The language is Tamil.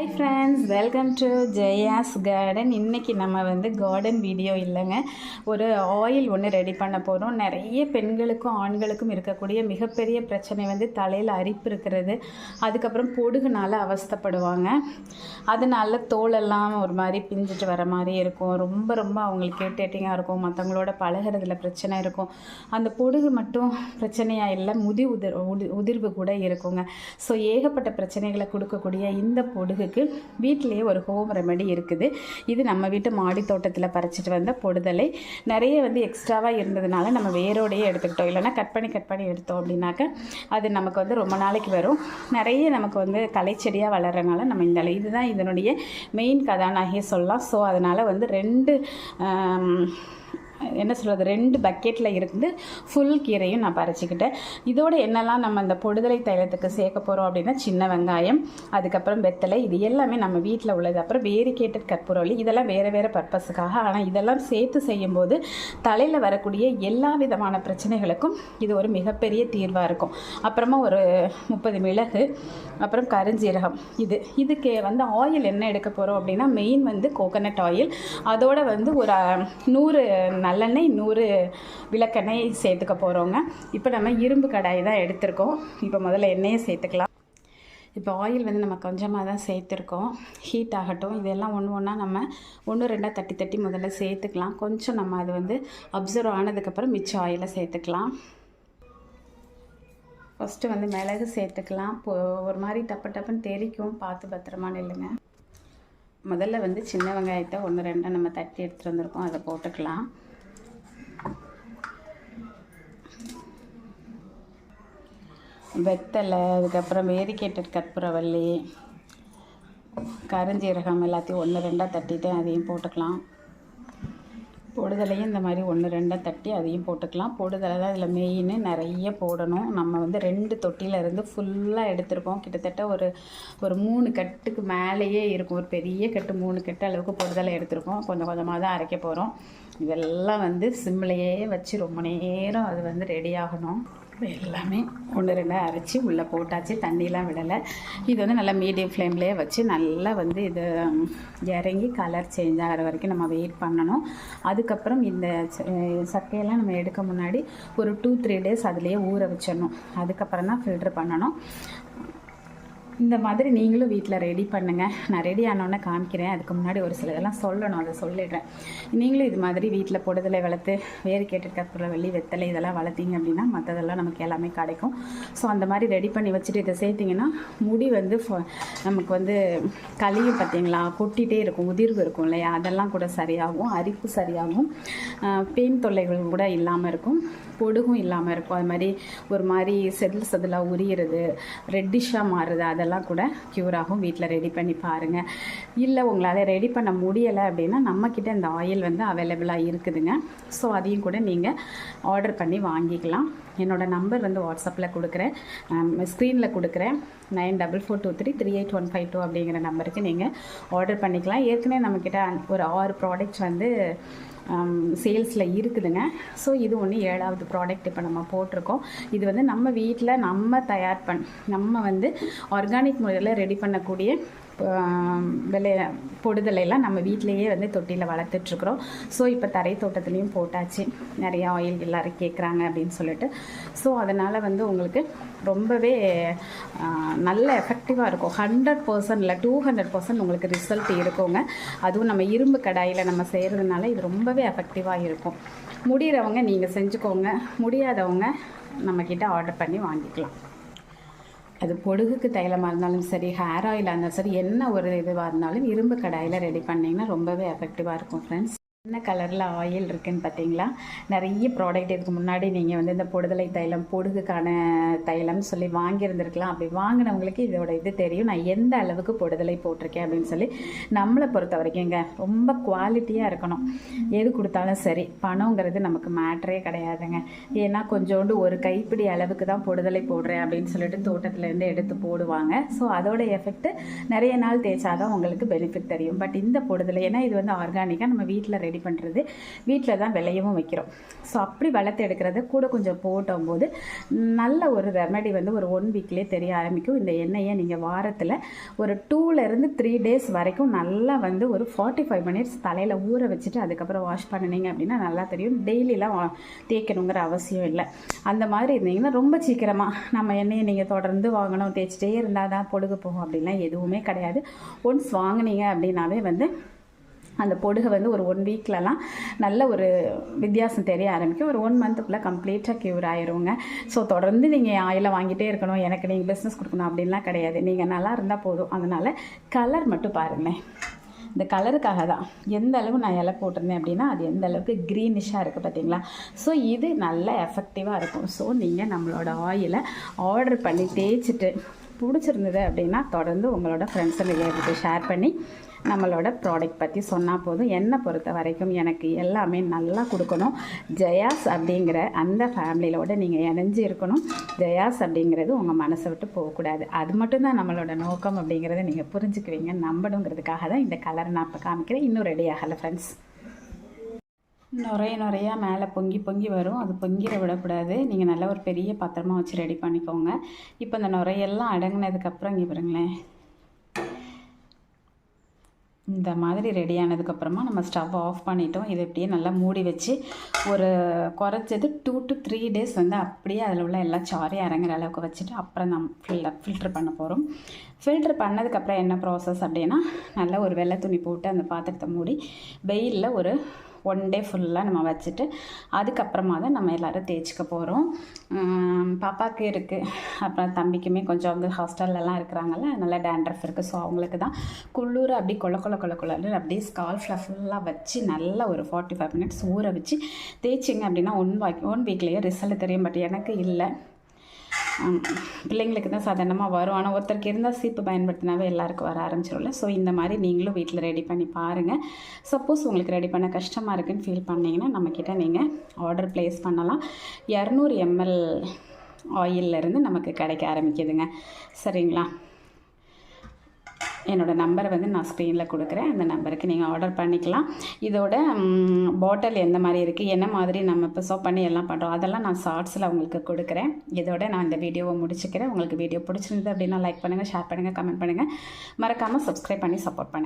Hi friends welcome to Jaya's garden இன்றைக்கி நம்ம வந்து கார்டன் வீடியோ இல்லைங்க. ஒரு ஆயில் ஒன்று ரெடி பண்ண போகிறோம் நிறைய பெண்களுக்கும் ஆண்களுக்கும் இருக்கக்கூடிய மிகப்பெரிய பிரச்சனை வந்து தலையில் அரிப்பு இருக்கிறது. அதுக்கப்புறம் பொடுகுனால அவஸ்தைப்படுவாங்க. அதனால தோலெல்லாம் ஒரு மாதிரி பிஞ்சிட்டு வர மாதிரி இருக்கும். ரொம்ப ரொம்ப அவங்களுக்கு இரிட்டேட்டிங்காக இருக்கும். மற்றவங்களோட பழகிறதுல பிரச்சனை இருக்கும். அந்த பொடுகு மட்டும் பிரச்சனையாக இல்லை முதி உதிர் உதி- உதிர்வு கூட இருக்குங்க. ஸோ ஏகப்பட்ட பிரச்சனைகளை கொடுக்கக்கூடிய இந்த பொடுகு பொடுகுக்கு வீட்டிலேயே ஒரு ஹோம் ரெமெடி இருக்குது. இது நம்ம வீட்டு மாடி தோட்டத்தில் பறிச்சிட்டு வந்த பொடுதலை. நிறைய வந்து எக்ஸ்ட்ராவாக இருந்ததுனால நம்ம வேரோடையே எடுத்துக்கிட்டோம். இல்லைன்னா கட் பண்ணி கட் பண்ணி எடுத்தோம் அப்படின்னாக்க அது நமக்கு வந்து ரொம்ப நாளைக்கு வரும். நிறைய நமக்கு வந்து கலைச்செடியாக வளர்கிறனால நம்ம இந்த இதுதான் இதனுடைய மெயின் கதாநாயகியை சொல்லலாம். ஸோ அதனால் வந்து ரெண்டு என்ன சொல்கிறது ரெண்டு பக்கெட்டில் இருந்து ஃபுல் கீரையும் நான் பறிச்சுக்கிட்டேன். இதோட என்னெல்லாம் நம்ம இந்த பொடுதலை தைலத்துக்கு சேர்க்க போகிறோம் அப்படின்னா சின்ன வெங்காயம் அதுக்கப்புறம் வெத்தலை இது எல்லாமே நம்ம வீட்டில் உள்ளது. அப்புறம் வேரிகேட்டட் கற்பூரவள்ளி இதெல்லாம் வேறு வேறு பர்பஸுக்காக ஆனால் இதெல்லாம் சேர்த்து செய்யும்போது தலையில் வரக்கூடிய எல்லா விதமான பிரச்சனைகளுக்கும் இது ஒரு மிகப்பெரிய தீர்வாக இருக்கும். அப்புறமா ஒரு முப்பது மிளகு அப்புறம் கருஞ்சீரகம் இது. இதுக்கு வந்து ஆயில் என்ன எடுக்க போகிறோம் அப்படின்னா மெயின் வந்து கோகனட் ஆயில் அதோட வந்து ஒரு நூறு நல்லெண்ணெய் நூறு விளக்கெண்ணெய் சேர்த்துக்க போகிறோங்க இப்போ நம்ம இரும்பு கடாய் தான் எடுத்திருக்கோம். இப்போ முதல்ல எண்ணெயை சேர்த்துக்கலாம். இப்போ ஆயில் வந்து நம்ம கொஞ்சமாக தான் சேர்த்துருக்கோம். ஹீட் ஆகட்டும் இதெல்லாம் ஒன்று ஒன்றா நம்ம ஒன்று ரெண்டாக தட்டி தட்டி முதல்ல சேர்த்துக்கலாம். கொஞ்சம் நம்ம அது வந்து அப்சர்வ் ஆனதுக்கப்புறம் மிச்சம் ஆயிலை சேர்த்துக்கலாம். ஃபஸ்ட்டு வந்து மிளகு சேர்த்துக்கலாம். ஒரு மாதிரி டப்பு டப்புன்னு தெரிக்கும் பார்த்து பத்திரமா நில்லுங்க. முதல்ல வந்து சின்ன வெங்காயத்தை ஒன்று ரெண்டாக நம்ம தட்டி எடுத்துகிட்டு வந்திருக்கோம். அதை போட்டுக்கலாம். வெத்தலை அதுக்கப்புறம் வேரிக்கேட்டட் கற்பூரவள்ளி கருஞ்சீரகம் எல்லாத்தையும் ஒன்று ரெண்டாக தட்டிட்டு அதையும் போட்டுக்கலாம். பொடுதலையும் இந்த மாதிரி ஒன்று ரெண்டாக தட்டி அதையும் போட்டுக்கலாம். பொடுதலை தான் இதில் மெயின் நிறைய போடணும். நம்ம வந்து ரெண்டு தொட்டியில இருந்து ஃபுல்லாக எடுத்திருக்கோம் கிட்டத்தட்ட ஒரு ஒரு மூணு கட்டுக்கு மேலேயே இருக்கும். ஒரு பெரிய கட்டு மூணு கட்டு அளவுக்கு பொடுதலை எடுத்திருக்கோம். கொஞ்சம் கொஞ்சமாக தான் அரைக்க போகிறோம் இதெல்லாம் வந்து சிம்லையே வச்சு ரொம்ப நேரம் அது வந்து ரெடி ஆகணும். எல்லாமே ஒன்று ரெண்டாக அரைச்சி உள்ளே போட்டாச்சு தண்ணியெலாம் விடலை. இது வந்து நல்லா மீடியம் ஃப்ளேம்லேயே வச்சு நல்லா வந்து இது இறங்கி கலர் சேஞ்ச் ஆகிற வரைக்கும் நம்ம வெயிட் பண்ணணும். அதுக்கப்புறம் இந்த ச- சக்கையெல்லாம் நம்ம எடுக்க முன்னாடி ஒரு டூ த்ரீ டேஸ் அதுலேயே ஊற வச்சிடணும். அதுக்கப்புறம் தான் ஃபில்ட்ரு பண்ணணும். இந்த மாதிரி நீங்களும் வீட்டில் ரெடி பண்ணுங்கள் நான் ரெடி ஆனோடனே காமிக்கிறேன். அதுக்கு முன்னாடி ஒரு சில இதெல்லாம் சொல்லணும். அதை சொல்லிடுறேன். நீங்களும் இது மாதிரி வீட்டில் பொடுதலை வளர்த்து வேறு கேட்டு வெள்ளி வெத்தலை இதெல்லாம் வளர்த்தீங்க அப்படின்னா மற்றதெல்லாம் நமக்கு எல்லாமே கிடைக்கும். ஸோ அந்த மாதிரி ரெடி பண்ணி வச்சுட்டு இதை சேர்த்திங்கன்னா முடி வந்து ஃப- நமக்கு வந்து கலியும் பார்த்தீங்களா கொட்டிகிட்டே இருக்கும். உதிர்வு இருக்கும் இல்லையா? அதெல்லாம் கூட சரியாகும். அரிப்பு சரியாகும். பெயின் தொல்லைகள் கூட இல்லாமல் இருக்கும். பொடுகும் இல்லாமல் இருக்கும். அது மாதிரி ஒரு மாதிரி செதில் செதிலாக உரியிறது ரெட்டிஷாக மாறுது. அதெல்லாம் கூட க்யூர் ஆகும். வீட்டில் ரெடி பண்ணி பாருங்கள் இல்லை உங்களால் ரெடி பண்ண முடியலை அப்படின்னா நம்மக்கிட்ட இந்த ஆயில் வந்து அவைலபிளாக இருக்குதுங்க. ஸோ அதையும் கூட நீங்கள் ஆர்டர் பண்ணி வாங்கிக்கலாம். என்னோடய நம்பர் வந்து வாட்ஸ்அப்பில் கொடுக்குறேன். ஸ்க்ரீனில் கொடுக்குறேன். Nine double four two three three eight one five two அப்படிங்கிற நம்பருக்கு நீங்கள் ஆர்டர் பண்ணிக்கலாம். ஏற்கனவே நம்மக்கிட்ட ஒரு ஆறு ப்ராடக்ட்ஸ் வந்து சேல்ஸில் இருக்குதுங்க. ஸோ இது ஒன்று ஏழாவது ப்ராடக்ட் இப்போ நம்ம போட்டிருக்கோம். இது வந்து நம்ம வீட்டில் நம்ம தயார் பண் நம்ம வந்து ஆர்கானிக் முறையில் ரெடி பண்ணக்கூடிய விளை பொடுதலையெல்லாம் நம்ம வீட்டிலேயே வந்து தொட்டியில் வளர்த்துட்ருக்குறோம். ஸோ இப்போ தரை தோட்டத்துலேயும் போட்டாச்சு. நிறையா ஆயில் எல்லோரும் கேட்குறாங்க அப்படின்னு சொல்லிட்டு. ஸோ அதனால் வந்து உங்களுக்கு ரொம்பவே நல்ல எஃபெக்டிவாக இருக்கும். ஹண்ட்ரட் பர்சன்ட் இல்லை டூ ஹண்ட்ரட் பர்சன்ட் உங்களுக்கு ரிசல்ட் இருக்குங்க. அதுவும் நம்ம இரும்பு கடாயில் நம்ம செய்கிறதுனால இது ரொம்பவே எஃபெக்டிவாக இருக்கும். முடிகிறவங்க நீங்கள் செஞ்சுக்கோங்க. முடியாதவங்க நம்மக்கிட்ட ஆர்டர் பண்ணி வாங்கிக்கலாம். அது பொடுகுக்கு தைலமாக இருந்தாலும் சரி ஹேர் ஆயிலாக இருந்தாலும் சரி என்ன ஒரு இதுவாக இருந்தாலும் இரும்பு கடாயில் ரெடி பண்ணிங்கன்னா ரொம்பவே எஃபெக்டிவாக இருக்கும் ஃப்ரெண்ட்ஸ் என்ன கலரில் ஆயில் இருக்குதுன்னு பார்த்தீங்களா நிறைய ப்ராடக்ட் இதுக்கு முன்னாடி நீங்கள் வந்து இந்த பொடுதலை தைலம் பொடுகுக்கான தைலம்னு சொல்லி வாங்கியிருந்திருக்கலாம். அப்படி வாங்கினவங்களுக்கு இதோட இது தெரியும். நான் எந்த அளவுக்கு பொடுதலை போட்டிருக்கேன் அப்படின்னு சொல்லி நம்மளை பொறுத்த வரைக்கும்ங்க ரொம்ப குவாலிட்டியாக இருக்கணும். எது கொடுத்தாலும் சரி பணங்கிறது நமக்கு மேட்ரே கிடையாதுங்க. ஏன்னா கொஞ்சோண்டு ஒரு கைப்பிடி அளவுக்கு தான் பொடுதலை போடுறேன் அப்படின்னு சொல்லிட்டு தோட்டத்துலேருந்து எடுத்து போடுவாங்க. ஸோ அதோட எஃபெக்ட் நிறைய நாள் தேய்ச்சாதான் உங்களுக்கு பெனிஃபிட் தெரியும். பட் இந்த பொடுதலை ஏன்னா இது வந்து ஆர்கானிக்காக நம்ம வீட்டில் ரெடி பண்ணுறது வீட்டில் தான் விளையவும் வைக்கிறோம். ஸோ அப்படி வளர்த்து எடுக்கிறத கூட கொஞ்சம் போட்டும் போது நல்ல ஒரு ரெமெடி வந்து ஒரு ஒன் வீக்லேயே தெரிய ஆரம்பிக்கும். இந்த எண்ணெயை நீங்கள் வாரத்தில் ஒரு டூலேருந்து த்ரீ டேஸ் வரைக்கும் நல்லா வந்து ஒரு ஃபார்ட்டி ஃபைவ் மினிட்ஸ் தலையில் ஊற வச்சுட்டு அதுக்கப்புறம் வாஷ் பண்ணினீங்க அப்படின்னா நல்லா தெரியும். டெய்லிலாம் வா- தேய்க்கணுங்கிற அவசியம் இல்லை. அந்த மாதிரி இருந்தீங்கன்னா ரொம்ப சீக்கிரமாக நம்ம எண்ணெயை நீங்கள் தொடர்ந்து வாங்கணும். தேய்ச்சிட்டே இருந்தால் தான் பொடுகு போகும் அப்படின்லாம் எதுவுமே கிடையாது. ஒன்ஸ் வாங்குனீங்க அப்படின்னாவே வந்து அந்த பொடுகை வந்து ஒரு ஒன் வீக்லலாம் நல்ல ஒரு வித்தியாசம் தெரிய ஆரம்பிக்கும். ஒரு ஒன் மந்த்துக்குள்ளே கம்ப்ளீட்டாக க்யூர் ஆயிருங்க. ஸோ தொடர்ந்து நீங்கள் ஆயிலை வாங்கிட்டே இருக்கணும். எனக்கு நீங்கள் பிஸ்னஸ் கொடுக்கணும் அப்படின்லாம் கிடையாது. நீங்கள் நல்லா இருந்தால் போதும். அதனால் கலர் மட்டும் பாருங்களேன். இந்த கலருக்காக தான். எந்த அளவு நான் இலை போட்டிருந்தேன் அப்படின்னா அது எந்த அளவுக்கு க்ரீனிஷாக இருக்குது பார்த்தீங்களா? ஸோ இது நல்ல எஃபெக்டிவாக இருக்கும். ஸோ நீங்கள் நம்மளோட ஆயிலை ஆர்டர் பண்ணி தேய்ச்சிட்டு பிடிச்சிருந்தது அப்படின்னா தொடர்ந்து உங்களோட ஃப்ரெண்ட்ஸ் ரிலேட்டிவ்க்கு ஷேர் பண்ணி நம்மளோட ப்ராடக்ட் பற்றி சொன்னால் போதும். என்னை பொறுத்த வரைக்கும் எனக்கு எல்லாமே நல்லா கொடுக்கணும். ஜெயாஸ் அப்படிங்கிற அந்த ஃபேமிலியோட நீங்கள் இணைஞ்சு இருக்கணும். ஜெயாஸ் அப்படிங்கிறது உங்கள் மனசை விட்டு போகக்கூடாது. அது மட்டும்தான் நம்மளோட நோக்கம் அப்படிங்கிறத நீங்கள் புரிஞ்சுக்குவீங்க. நம்பணுங்கிறதுக்காக தான் இந்த கலர் நான் இப்போ காமிக்கிறேன். இன்னும் ரெடி ஆகலை ஃப்ரெண்ட்ஸ் நுறைய நுறையா மேலே பொங்கி பொங்கி வரும். அது பொங்கிட விடக்கூடாது. நீங்கள் நல்லா ஒரு பெரிய பாத்திரமா வச்சு ரெடி பண்ணிக்கோங்க. இப்போ இந்த நுரையெல்லாம் அடங்கினதுக்கப்புறம் இங்கே பாருங்களேன். இந்த மாதிரி ரெடி ஆனதுக்கப்புறமா நம்ம ஸ்டவ் ஆஃப் பண்ணிட்டோம். இதை இப்படியே நல்லா மூடி வச்சு ஒரு குறைஞ்சது டூ டு த்ரீ டேஸ் வந்து அப்படியே அதில் உள்ள எல்லா சாரையும் இறங்குற அளவுக்கு வச்சுட்டு அப்புறம் நம்ம ஃபில்ல ஃபில்டர் பண்ண போகிறோம் ஃபில்டர் பண்ணதுக்கப்புறம் என்ன ப்ராசஸ் அப்படின்னா நல்லா ஒரு வெள்ளை துணி போட்டு அந்த பாத்திரத்தை மூடி வெயிலில் ஒரு ஒன் டே ஃபுல்லாக நம்ம வச்சுட்டு அதுக்கப்புறமா தான் நம்ம எல்லோரும் தேய்ச்சிக்க போகிறோம் பாப்பாவுக்கு இருக்குது அப்புறம் தம்பிக்குமே கொஞ்சம் வந்து ஹாஸ்டல்லலாம் இருக்கிறாங்கல்ல அதனால் டேண்ட்ரஃப் இருக்குது ஸோ அவங்களுக்கு தான் குள்ளூர் அப்படி கொல கொல கொல கொலன்னு அப்படியே ஸ்கால்ஃபில் ஃபுல்லாக வச்சு நல்லா ஒரு ஃபார்ட்டி ஃபைவ் மினிட்ஸ் ஊற வச்சு தேய்ச்சிங்க அப்படின்னா ஒன் வாக் ஒன் வீக்லேயே ரிசல்ட் தெரியும். பட் எனக்கு இல்லை. பிள்ளைங்களுக்கு தான் சாதாரணமாக வரும். ஆனால் ஒருத்தருக்கு இருந்தால் சீப்பு பயன்படுத்தினாவே எல்லாருக்கும் வர ஆரம்பிச்சிடும்ல ஸோ இந்த மாதிரி நீங்களும் வீட்டில் ரெடி பண்ணி பாருங்கள் சப்போஸ் உங்களுக்கு ரெடி பண்ண கஷ்டமாக இருக்குன்னு ஃபீல் பண்ணிங்கன்னா நம்மக்கிட்ட நீங்கள் ஆர்டர் ப்ளேஸ் பண்ணலாம். இரநூறு எம்எல் ஆயிலிருந்து நமக்கு கிடைக்க ஆரம்பிக்குதுங்க. சரிங்களா? என்னோடய நம்பரை வந்து நான் ஸ்க்ரீனில் கொடுக்குறேன். அந்த நம்பருக்கு நீங்கள் ஆர்டர் பண்ணிக்கலாம். இதோட பாட்டில் எந்த மாதிரி இருக்குது என்ன மாதிரி நம்ம இப்போ சோப் பண்ணி எல்லாம் பண்ணுறோம் அதெல்லாம் நான் ஷார்ட்ஸில் உங்களுக்கு கொடுக்குறேன். இதோட நான் இந்த வீடியோவை முடிச்சுக்கிறேன். உங்களுக்கு வீடியோ பிடிச்சிருந்தது அப்படின்னா லைக் பண்ணுங்கள் ஷேர் பண்ணுங்கள் கமெண்ட் பண்ணுங்கள் மறக்காமல் சப்ஸ்கிரைப் பண்ணி சப்போர்ட் பண்ணுங்கள்